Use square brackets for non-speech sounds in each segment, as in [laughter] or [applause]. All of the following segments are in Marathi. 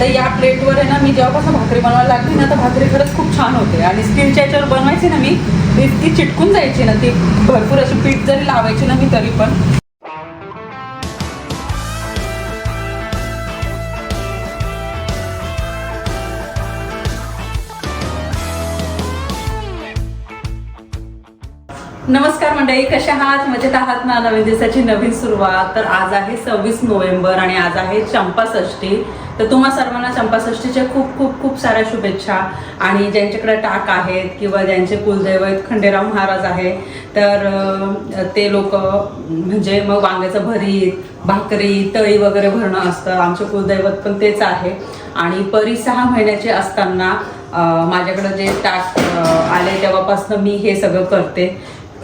तर या प्लेटवर आहे ना मी जेव्हापासून भाकरी बनवायला लागली ना तर भाकरी खरंच खूप छान होते. आणि स्टीलच्या याच्यावर बनवायची ना मी ती चिटकून जायची ना ती भरपूर अशी पीठ जरी लावायची ना मी तरी पण. नमस्कार मंडळी कशा आहात? मजेत आहात ना? नवीन दिवसाची नवीन सुरुवात. तर आज आहे सव्वीस नोव्हेंबर आणि आज आहे चंपाषष्ठी. तर तुम्हा सर्वांना चंपाषष्ठीच्या खूप खूप खूप साऱ्या शुभेच्छा. आणि ज्यांच्याकडे टाक आहेत किंवा ज्यांचे कुलदैवत खंडेराव महाराज आहे तर ते लोक म्हणजे मग वांग्याचं भरीत भाकरी तळी वगैरे भरणं असतं. आमचे कुलदैवत पण तेच आहे. आणि परी सहा महिन्याचे असताना माझ्याकडं जे टाक आले तेव्हापासनं मी हे सगळं करते.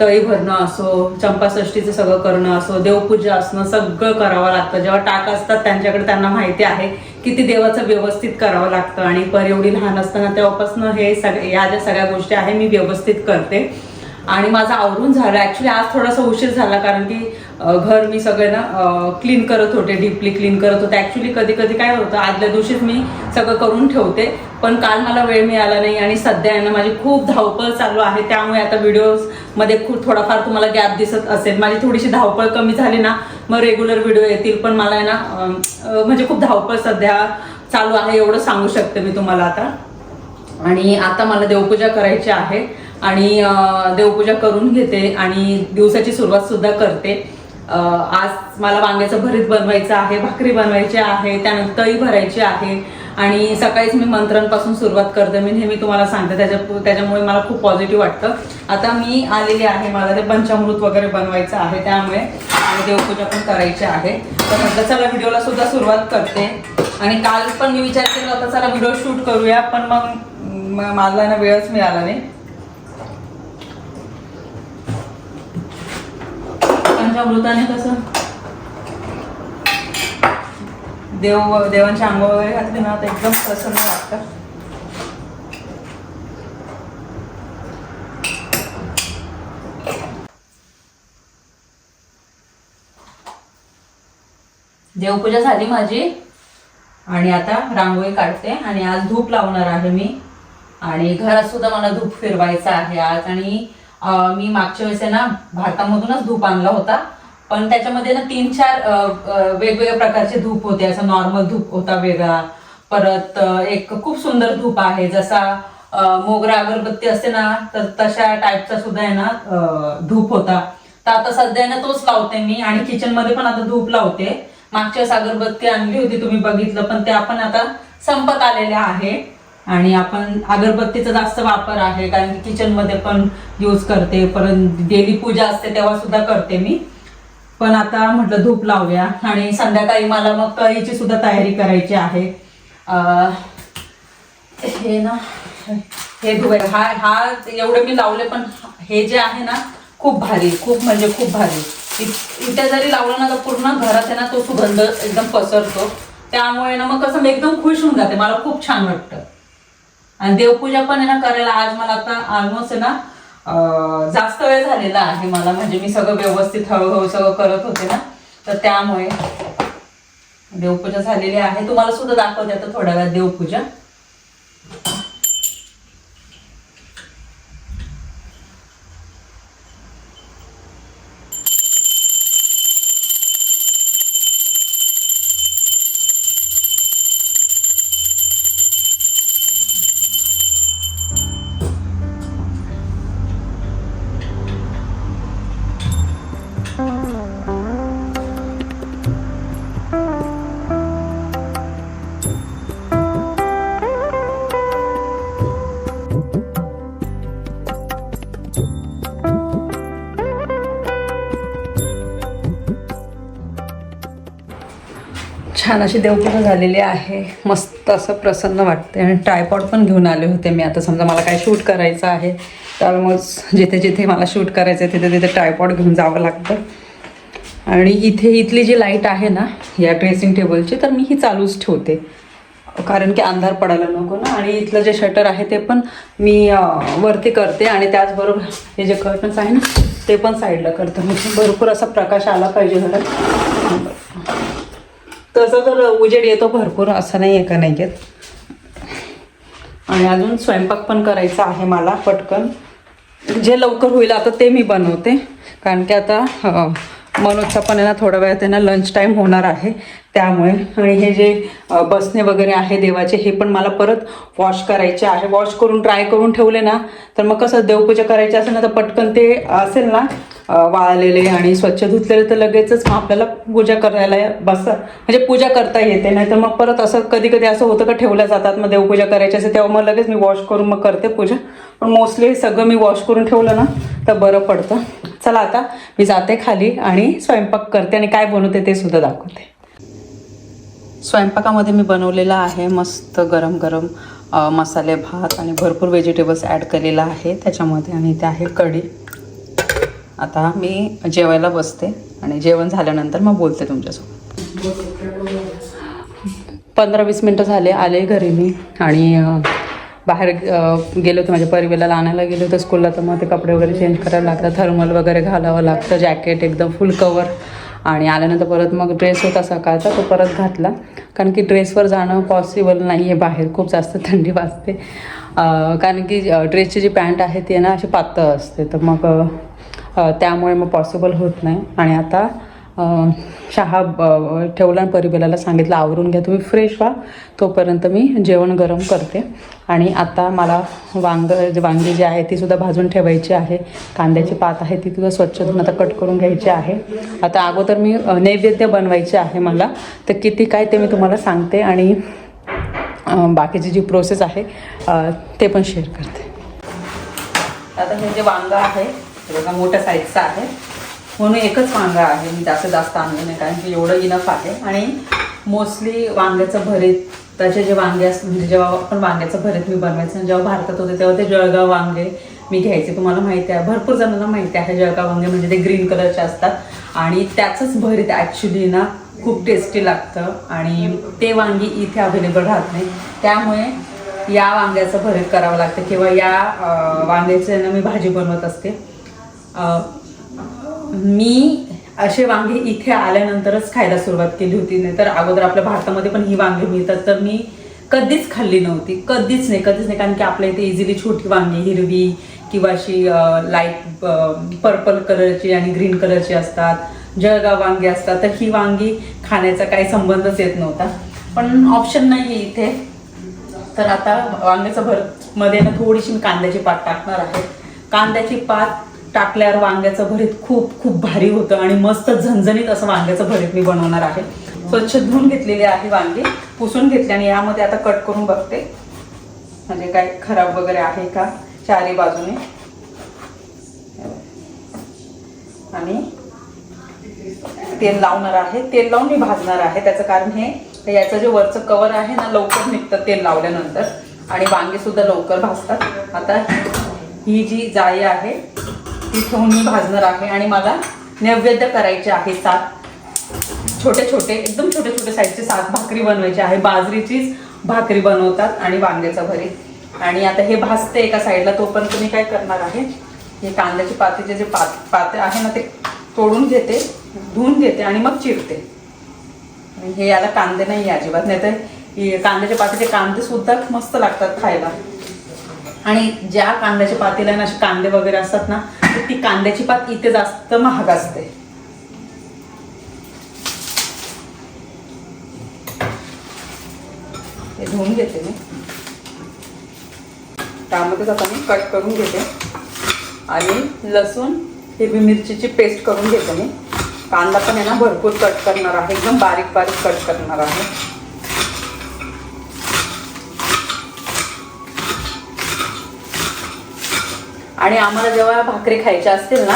तळी भरणं असो चंपाषष्ठीचं सगळं करणं असो देवपूजा असणं सगळं करावं लागतं. जेव्हा टाक असतात त्यांच्याकडे त्यांना माहिती आहे की देवाचं व्यवस्थित करावं लागतं आणि पर एवढी लहान असताना तेव्हापासून हे सगळे या ज्या सगळ्या गोष्टी आहे मी व्यवस्थित करते. आणि माझं आवरून झालं. ॲक्च्युली आज थोडासा उशीर झाला कारण की घर मी सगळं ना क्लीन करत होते डीपली क्लीन करत होते. ॲक्च्युली कधी कधी काय होतं आदल्या दिवशीच मी सगळं करून ठेवते पण काल मला वेळ मिळाला नाही आणि सध्या आहे ना माझी खूप धावपळ चालू आहे. त्यामुळे आता व्हिडिओजमध्ये खूप थोडाफार तुम्हाला गॅप दिसत असेल. माझी थोडीशी धावपळ कमी झाली ना मग रेग्युलर व्हिडिओ येतील पण मला आहे ना म्हणजे खूप धावपळ सध्या चालू आहे एवढं सांगू शकते मी तुम्हाला आता. आणि आता मला देवपूजा करायची आहे. आणि देवपूजा करून घेते आणि दिवसाची सुरुवात सुद्धा करते. आज मला वांग्याचं भरीत बनवायचं आहे भाकरी बनवायची आहे त्यानंतर तळी भरायची आहे आणि सकाळीच मी मंत्रांपासून सुरुवात करते. मी नेहमी तुम्हाला सांगते त्याच्या त्याच्यामुळे मला खूप पॉझिटिव्ह वाटतं. आता मी आलेली आहे मला ते पंचामृत वगैरे बनवायचं आहे त्यामुळे आणि देवपूजा पण करायची आहे. तर म्हटलं चला व्हिडिओला सुद्धा सुरुवात करते. आणि काल पण मी विचार केला होता चला व्हिडिओ शूट करूया पण मग माझा मला ना वेळच मिळाला नाही. पंचामृताने कसं देव देवांची आंघोळ वगैरे घातली ना तर एकदम प्रसन्न वाटतं. देवपूजा झाली माझी. आणि आता रांगोळी काढते आणि आज धूप लावणार आहे मी. आणि घरात सुद्धा मला धूप फिरवायचं आहे आज. आणि मी मागच्या वेळेस आहे ना भारतामधूनच धूप आणला होता. पण त्याच्यामध्ये ना तीन चार वेगवेगळ्या प्रकारचे धूप होते. असं नॉर्मल धूप होता वेगळा. परत एक खूप सुंदर धूप आहे. जसा मोगरा अगरबत्ती असते ना तर तशा टाईपचा सुद्धा आहे ना धूप होता. तर आता सध्या ना तोच लावते मी. आणि किचनमध्ये पण आता धूप लावते. मागच्या वेळेस अगरबत्ती आणली होती तुम्ही बघितलं पण ते आपण आता संपत आलेल्या आहे. आणि आपण अगरबत्तीचा जास्त वापर आहे कारण की किचनमध्ये पण यूज करते. परत डेली पूजा असते तेव्हा सुद्धा करते मी. पण आता म्हटलं धूप लावूया. आणि संध्याकाळी मला मग कळीची सुद्धा तयारी करायची आहे. हे ना हे धुवे हा हा एवढे मी लावले पण हे जे आहे ना खूप भारी. खूप म्हणजे खूप भारी. इथे जरी लावलं ना तर पूर्ण घरात आहे ना तो सुगंध एकदम पसरतो. त्यामुळे ना मग कसं मी एकदम खुश होऊन जाते. मला खूप छान वाटतं. आणि देवपूजा पण आहे ना करायला. आज मला आता ऑलमोस्ट आहे ना जास्त वेळ झालेला आहे मला. म्हणजे मी सगळं व्यवस्थित हळूहळू सगळं करत होते ना. तर त्यामुळे देवपूजा झालेली आहे. तुम्हाला सुद्धा दाखवते आता थोड्या वेळात देवपूजा. छान अशी देवपूजा झालेली आहे. मस्त असं प्रसन्न वाटते आणि ट्रायपॉड पण घेऊन आले होते मी. आता समजा मला काय शूट करायचं आहे तर मग जिथे जिथे मला शूट करायचं आहे तिथे तिथे ट्रायपॉड घेऊन जावं लागतं. आणि इथे इथली जी लाइट आहे ना या ड्रेसिंग टेबलची तर मी ही चालूच ठेवते. कारण की अंधार पडायला नको ना. आणि इथलं जे शटर आहे ते पण मी वरती करते. आणि त्याचबरोबर हे जे कर्टन्स आहे ना ते पण साईडला करते. म्हणजे भरपूर असा प्रकाश आला पाहिजे घरात तसं तर उजेड येतो भरपूर असं नाही आहे का नाही येत आणि अजून स्वयंपाक पण करायचा आहे मला पटकन. जे लवकर होईल आता ते मी बनवते. कारण की आता मनोजचा पण आहे ना थोड्या वेळात त्यांना लंच टाईम होणार आहे. त्यामुळे आणि हे जे बसणे वगैरे आहे देवाचे हे पण मला परत वॉश करायचे आहे. वॉश करून ड्राय करून ठेवले ना तर मग कसं देवपूजा करायची असेल ना तर पटकन ते असेल ना वाळलेले आणि स्वच्छ धुतलेले तर लगेचच मग आपल्याला पूजा करायला बस म्हणजे पूजा करता येते. नाही तर मग परत असं कधी कधी असं होतं का ठेवल्या जातात मग देवपूजा करायची असेल तेव्हा मग लगेच मी वॉश करून मग करते पूजा. पण मोस्टली सगळं मी वॉश करून ठेवलं ना तर बरं पडतं. चला आता मी जाते खाली आणि स्वयंपाक करते आणि काय बनवते ते सुद्धा दाखवते. स्वयंपाकामध्ये मी बनवलेला आहे. मस्त गरम गरम मसाले भात आणि भरपूर व्हेजिटेबल्स ॲड केलेला आहे. त्याच्यामध्ये आणि ते आहे कढी. आता मी जेवायला बसते आणि जेवण झाल्यानंतर मग बोलते तुमच्यासोबत. पंधरा वीस मिनटं झाले आले घरी मी आणि बाहेर गेलो होते माझ्या परिवेला आणायला गेलो होते स्कूलला तर मग ते कपडे वगैरे चेंज करायला लागतात. थर्मल वगैरे घालावं लागतं. जॅकेट एकदम फुल कवर आणि आल्यानंतर परत मग ड्रेस होता सकाळचा तो परत घातला. कारण की ड्रेसवर जाणं पॉसिबल नाही आहे बाहेर. खूप जास्त [laughs] थंडी वाजते. कारण की ड्रेसची जी पॅन्ट आहे ती आहे ना अशी पातळ असते. तर मग त्यामुळे मग पॉसिबल होत नाही. आणि आता चहा ब- ठेवला आणि परिबेलाला सांगितलं आवरून घ्या तुम्ही फ्रेश व्हा. तोपर्यंत मी जेवण गरम करते. आणि आता मला वांग वांगी जी आहे ती सुद्धा भाजून ठेवायची आहे. कांद्याची पात आहे ती सुद्धा स्वच्छ धुवून आता कट करून घ्यायची आहे. आता अगोदर मी नैवेद्य बनवायचे आहे मला. तर किती काय ते मी तुम्हाला सांगते आणि बाकीची जी प्रोसेस आहे ते पण शेअर करते. आता हे जे वांग आहे बघा मोठ्या साईजचं आहे. म्हणून एकच वांगा आहे. मी जास्त जास्त आणलं नाही कारण की एवढं इनफ आहे. आणि मोस्टली वांग्याचं भरीत त्याचे जे वांगे असतात म्हणजे जेव्हा आपण वांग्याचं भरीत मी बनवायचं आणि जेव्हा भारतात होते तेव्हा ते जळगाव वांगे मी घ्यायचे. तुम्हाला माहिती आहे भरपूर जणांना माहिती आहे जळगाव वांगे म्हणजे ते ग्रीन कलरचे असतात. आणि त्याचंच भरीत ॲक्च्युली ना खूप टेस्टी लागतं. आणि ते वांगी इथे अवेलेबल राहत नाही. त्यामुळे या वांग्याचं भरीत करावं लागतं. किंवा या वांग्याचं ना मी भाजी बनवत असते. मी असे वांगे इथे आल्यानंतरच खायला सुरुवात केली होती. नाही तर अगोदर आपल्या भारतामध्ये पण ही वांगे मिळतात. तर मी कधीच खाल्ली नव्हती. कधीच नाही कधीच नाही. कारण की आपल्या इथे इझिली छोटी वांगी हिरवी किंवा अशी लाइट पर्पल कलरची आणि ग्रीन कलरची असतात. जळगाव वांगी असतात. तर ही वांगी खाण्याचा काही संबंधच येत नव्हता. पण ऑप्शन नाही आहे इथे. तर आता वांग्याचं भरत मध्ये ना थोडीशी मी कांद्याची पात टाकणार आहे. कांद्याची पात टाकल्यावर वांग्याचं भरीत खूप खूप भारी होतं आणि मस्त झणझणीत असं वांग्याचं भरीत मी बनवणार आहे. स्वच्छ धुवून घेतलेली आहे वांगी पुसून घेतली आणि यामध्ये आता कट करून बघते. म्हणजे काय खराब वगैरे आहे का? चारी बाजूने. आणि तेल लावणार आहे. तेल लावून मी भाजणार आहे. त्याचं कारण हे याचं जे वरचं कवर आहे ना लवकर निघतं तेल लावल्यानंतर. आणि वांगे सुद्धा लवकर भाजतात. आता ही जी जाळी आहे ती ठेवून मी भाजणार आहे आणि मला नैवेद्य करायचे आहे सात. छोटे छोटे एकदम छोटे छोटे साईजचे सात भाकरी बनवायची आहे. बाजरीचीच भाकरी बनवतात आणि वांग्याचं भरीत. आणि आता हे भाजते एका साईडला तोपर्यंत मी काय करणार आहे? हे कांद्याचे पातीचे जे पात पाते आहे ना ते तोडून घेते धुवून घेते आणि मग चिरते. हे याला कांदे नाही आहे अजिबात. नाही तर कांद्याच्या पातीचे कांदे सुद्धा मस्त लागतात खायला. आणि ज्या कांद्याच्या पातीला ना असे कांदे वगैरे असतात ना तर ती कांद्याची पात इथे जास्त महाग असते. धुवून घेते मी. त्यामध्येच आता मी कट करून घेते. आणि लसूण हिरवी मिरचीची पेस्ट करून घेते मी. कांदा पण आहे ना भरपूर कट करणार आहे. एकदम बारीक बारीक कट करणार आहे. आणि आम्हाला जेव्हा भाकरी खायच्या असतील ना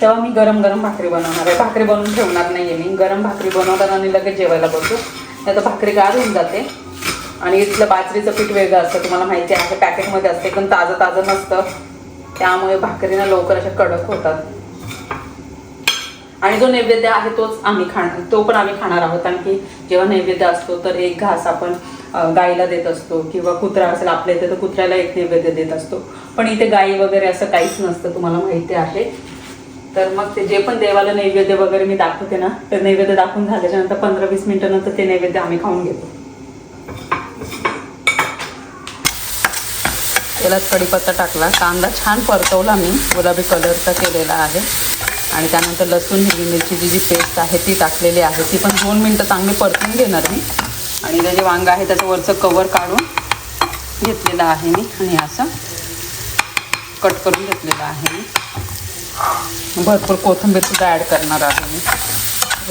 तेव्हा मी गरम गरम भाकरी बनवणार आहे. भाकरी बनवून ठेवणार नाही आहे मी. गरम भाकरी बनवताना आणि लगेच जेवायला बसू. नाही तर भाकरी गार होऊन जाते. आणि इथलं बाजरीचं पीठ वेगळं असतं तुम्हाला माहिती आहे. पॅकेटमध्ये असते पण ताजं ताजं नसतं. त्यामुळे भाकरीना लवकर अशा कडक होतात. आणि जो नैवेद्य आहे तोच आम्ही खाणार तो पण आम्ही खाणार आहोत. कारण की जेव्हा नैवेद्य असतो तर एक घास आपण गाईला देत असतो किंवा कुत्रा असेल आपल्या इथे तर कुत्र्याला एक नैवेद्य देत असतो. पण इथे गाई वगैरे असं काहीच नसतं तुम्हाला माहिती आहे. तर मग ते जे पण देवाला नैवेद्य वगैरे मी दाखवते ना ते नैवेद्य दाखवून झाल्याच्यानंतर पंधरा वीस मिनिटानंतर ते नैवेद्य आम्ही खाऊन घेतो. त्याला कढीपत्ता टाकला कांदा छान परतवला मी गुलाबी कलरचा केलेला आहे. आणि त्यानंतर लसूण हिरवी मिरचीची जी पेस्ट आहे ती टाकलेली आहे ती पण दोन मिनटं चांगली परतून घेणार मी. आणि ते जे वांग आहे त्याचं वरचं कवर काढून घेतलेलं आहे मी आणि असं कट करून घेतलेलं आहे मी. भरपूर कोथिंबीर सुद्धा ॲड करणार आहे मी.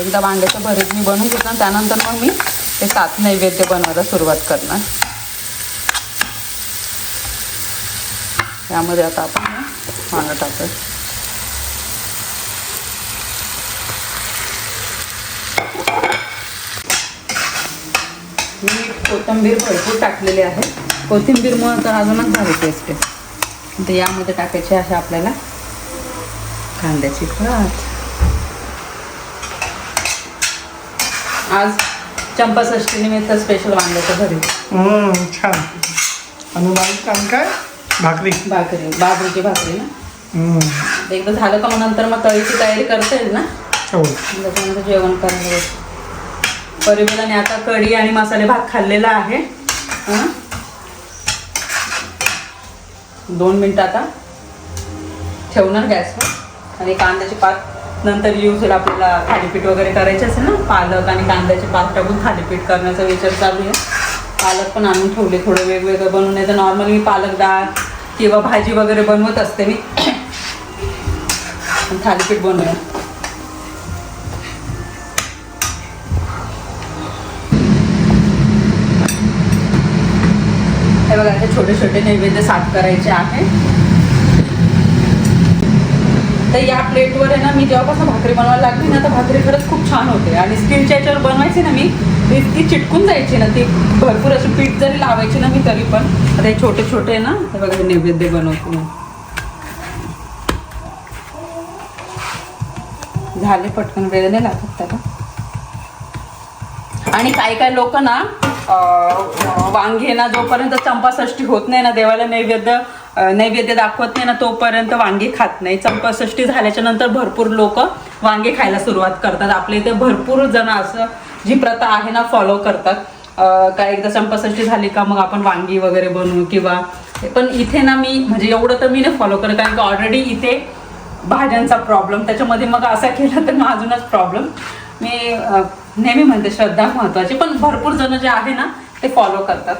एकदा वांग्याचं भरीत मी बनवून घेतलं त्यानंतर मग मी ते सात नैवेद्य बनवायला सुरुवात करणार. यामध्ये आता आपण वांगं टाकूया. कोथिंबीर भरपूर टाकलेली आहे. कोथिंबीरमुळं तर अजूनच भारी टेस्ट तर यामध्ये टाकायचे आहे आपल्याला कांद्याची पात आज चंपाषष्टी निमित्त स्पेशल वांग्याचं हम्म, छान. आणि काम काय? भाकरी. भाकरी. बाजरीची भाकरी ना? एकदा झालं का मग नंतर मग तळीची तयारी करता येईल ना? हो. त्याच्यानंतर जेवण करायला बस. आता कढी आणि मसाले भात खाल्लेला आहे. दोन मिनटं आता ठेवणार गॅसवर आणि कांद्याची पात नंतर यूज होईल आपल्याला थालीपीठ वगैरे करायचे असेल ना पालक आणि कांद्याची पात टाकून थालीपीठ करण्याचा विचार चालू आहे. पालक पण आणून ठेवले थोडं वेगवेगळं बनवून नाही तर नॉर्मली मी पालक डाळ किंवा भाजी वगैरे बनवत असते मी. [coughs] थालीपीठ बनवूया वगैरे छोटे छोटे नैवेद्य साफ करायचे आहे. तर या प्लेटवर आहे ना मी जेव्हापासून भाकरी बनवायला लागली ना तर भाकरी खरंच खूप छान होते. आणि स्टीलच्या याच्यावर बनवायची ना मी ती चिटकून जायची ना ती भरपूर अशी पीठ जरी लावायची ना मी तरी पण आता हे छोटे छोटे आहे ना हे बघा नैवेद्य बनवतो झाले पटकन वेळ नाही लागत त्याला. आणि काही काही लोक ना वांगे ना जोपर्यंत चंपाषष्ठी होत नाही ना देवाला नैवेद्य नैवेद्य दाखवत नाही ना तोपर्यंत वांगी खात नाही. चंपाषष्ठी झाल्याच्यानंतर भरपूर लोक वांगे खायला सुरुवात करतात. आपल्या इथे भरपूर जण असं जी प्रथा आहे ना फॉलो करतात. काय एकदा चंपाषष्ठी झाली का मग आपण वांगी वगैरे बनवू किंवा पण इथे ना मी म्हणजे एवढं तर मी नाही फॉलो करत कारण की ऑलरेडी इथे भाज्यांचा प्रॉब्लेम त्याच्यामध्ये मग असा केला तर मग अजूनच प्रॉब्लेम मी नेहमी म्हणते श्रद्धा महत्वाची. पण भरपूर जण जे आहे ना ते फॉलो करतात.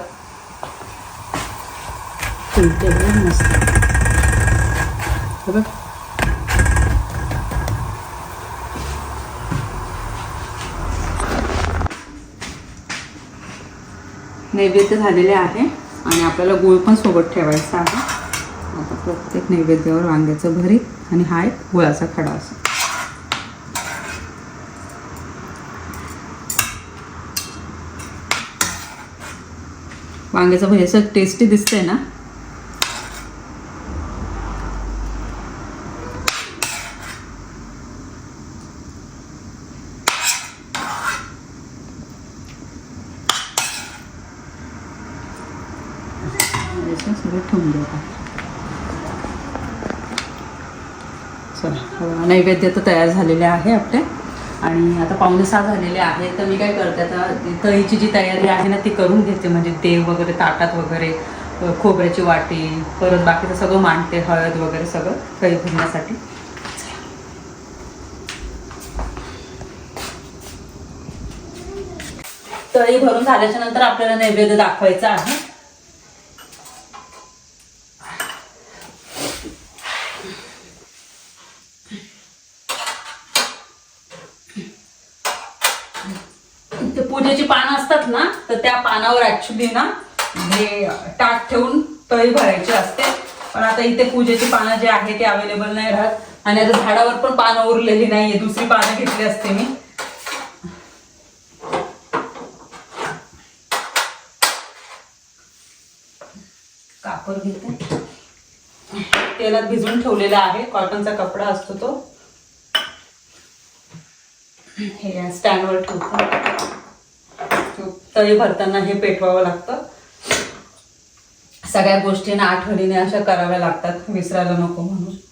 नैवेद्य झालेले आहे आणि आपल्याला गुळ पण सोबत ठेवायचा आहे. आता प्रत्येक नैवेद्यावर वांग्याचं भरीत आणि हा एक गुळाचा खडा असं वांग्याचं भरीत असं टेस्टी दिसतंय ना? ठेवून देऊ चला नैवेद्य तर तयार झालेले आहे आपले. आणि आता पावणे सहा झालेले आहे तर मी काय करते आता तळीची जी तयारी आहे ना ती करून घेते म्हणजे देव वगैरे ताटात वगैरे खोबऱ्याची वाटी परत बाकीचं सगळं मांडते हळद वगैरे सगळं तळी भरण्यासाठी. तळी भरून झाल्याच्यानंतर आपल्याला नैवेद्य दाखवायचा आहे ते पूजेची पानं असतात ना तर त्या पानावर ऍक्च्युली ना हे टाक ठेवून तळी भरायची असते. पण आता इथे पूजेची पानं जे आहे ते अवेलेबल नाही राहत. आणि आता झाडावर पण पानं उरलेली नाहीये. दुसरी पानं घेतली असते मी. कापड घेते. तेलात भिजवून ठेवलेला आहे. कॉटनचा कपडा असतो तो. हे स्टँडवर ठेवतो. तळी भरताना हे पेटवावं लागतं. सगळ्या गोष्टींना आठवणीने अशा कराव्या लागतात. विसरायला नको म्हणून.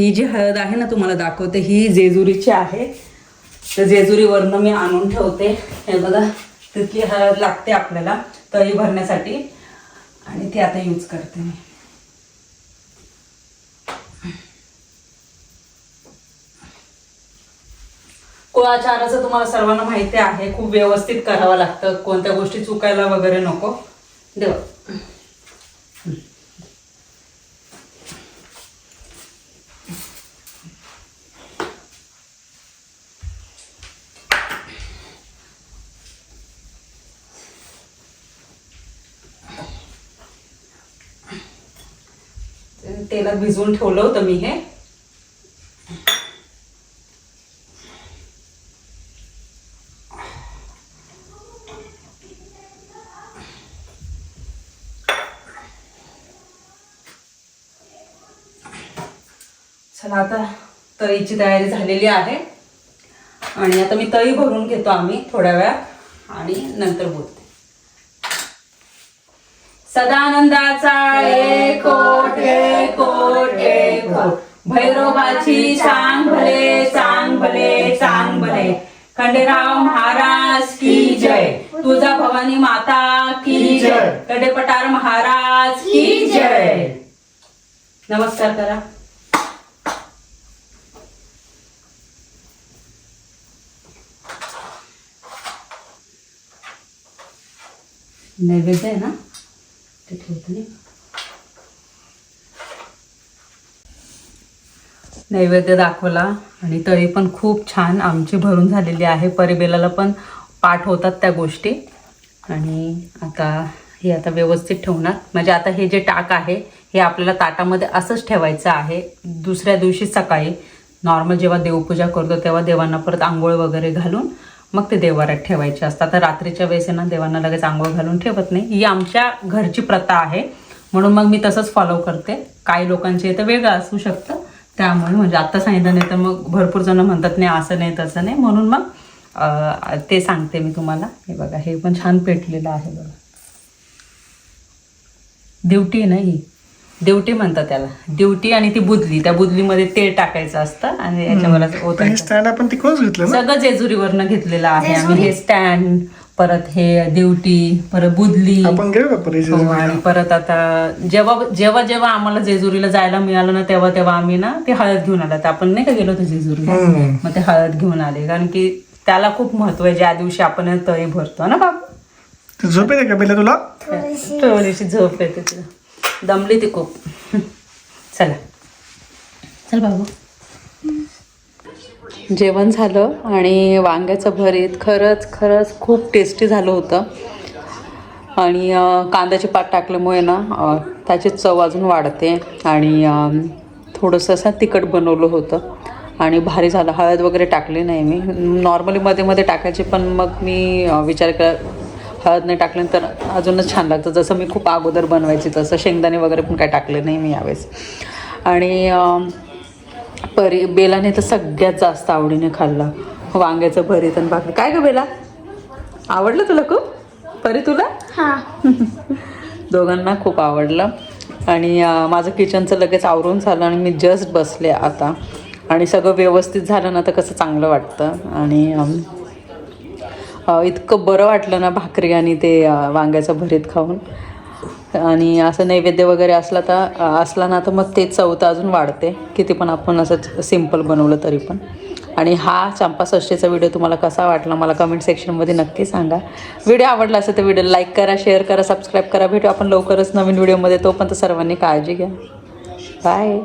ही जी हळद आहे ना तुम्हाला दाखवते ही जेजुरीची आहे. तर जेजुरीवरनं मी आणून ठेवते. हे बघा तिथली हळद लागते आपल्याला तळी भरण्यासाठी. आणि ती आता यूज करते मी. कुळाचाराचं तुम्हाला सर्वांना माहिती आहे खूप व्यवस्थित करावं लागतं. कोणत्या गोष्टी चुकायला वगैरे नको. देवा. तेलात भिजवून ठेवलं होतं मी हे. चला आता तळीची तयारी झालेली आहे. आणि आता मी तळी भरून घेतो आम्ही थोड्या वेळात आणि नंतर बोलते. सदानंदाचा एकोट भैरोबाची चांग भले चांग भले चांग भले. खंडेराव महाराज की जय. तुळजा भवानी माता की जय. कडेपटार महाराज की जय. नमस्कार करा. नैवेद्य आहे ना? ते ठेवतो नाही नैवेद्य दाखवला आणि तळी पण खूप छान आमची भरून झालेली आहे. परिबेलाला पण पाठ होतात त्या गोष्टी. आणि आता हे आता व्यवस्थित ठेवणार. म्हणजे आता हे जे टाक आहे हे आपल्याला ताटामध्ये असंच ठेवायचं आहे. दुसऱ्या दिवशी सकाळी नॉर्मल जेव्हा देवपूजा करतो तेव्हा देवांना परत आंघोळ वगैरे घालून मग ते देवाऱ्यात ठेवायचे असतात. आता रात्रीच्या वेळेस आहे ना देवांना लगेच आंघोळ घालून ठेवत नाही. ही आमच्या घरची प्रथा आहे. म्हणून मग मी तसंच फॉलो करते. काही लोकांचे इथं वेगळं असू शकतं. त्यामुळे म्हणजे आत्ता सांगितलं नाही तर मग भरपूर जण म्हणतात नाही असं नाही तसं नाही. म्हणून मग अं, ते सांगते मी तुम्हाला. हे बघा हे पण छान पेटलेलं आहे बघा. ड्युटी आहे ना ही? ड्युटी म्हणतात त्याला. ड्युटी आणि ती बुदली. त्या बुदलीमध्ये तेल टाकायचं असतं आणि हे ओतायचं स्टँड आपण तिकडूनच घेतलं सगळं जेजुरीवरनं घेतलेलं आहे आम्ही. हे स्टँड परत हे ड्युटी परत बुदली आपण घेऊ का परी हो, आणि परत आता जेव्हा जेव्हा जेव्हा आम्हाला जेजुरीला जायला मिळालं ना तेव्हा तेव्हा आम्ही ना ते हळद घेऊन आला. आपण नाही का गेलो होतो जेजुरीला? हम्म. मग ते हळद घेऊन आले. कारण की त्याला खूप महत्त्व आहे. ज्या दिवशी आपण तळी भरतो ना बाबा? तू झोप येते का बेला तुला? थोडीशी झोप येते तिला. दमली ती खूप. चला. चल बाबू. जेवण झालं आणि वांग्याचं भरीत खरंच खरंच खूप टेस्टी झालं होतं. आणि कांद्याचे कांद्याची पात टाकल्यामुळे ना त्याची चव अजून वाढते आणि थोडंसं असं तिखट बनवलं होतं. आणि भारी झालं. हळद वगैरे टाकली नाही मी. नॉर्मली मध्ये मध्ये टाकायची पण मग मी विचार केला हळद नाही टाकल्यानंतर अजूनच छान लागतं. जसं मी खूप अगोदर बनवायची तसं शेंगदाणे वगैरे पण काय टाकले नाही मी यावेळेस. आणि परी बेलाने तर सगळ्यात जास्त आवडीने खाल्ला. वांग्याचं भरीत आणि भाकरी. काय ग बेला? आवडलं तुला खूप? परी तुला? [laughs] दोघांना खूप आवडलं. आणि माझं किचनचं लगेच आवरून झालं आणि मी जस्ट बसले आता. आणि सगळं व्यवस्थित झालं ना तर कसं चांगलं वाटतं. आणि इतकं बरं वाटलं ना भाकरी आणि ते वांग्याचं भरीत खाऊन. आणि असं नैवेद्य वगैरे असला तर असला ना तर मग ते चव अजून वाढते. किती पण आपण असं सिंपल बनवलं तरी पण. आणि हा चंपाषष्ठीचा व्हिडिओ तुम्हाला कसा वाटला मला कमेंट सेक्शनमध्ये नक्की सांगा. व्हिडिओ आवडला असेल तर व्हिडिओ लाईक करा शेअर करा सबस्क्राईब करा. भेटू आपण लवकरच नवीन व्हिडिओमध्ये. तो पण तर सर्वांनी काळजी घ्या. बाय.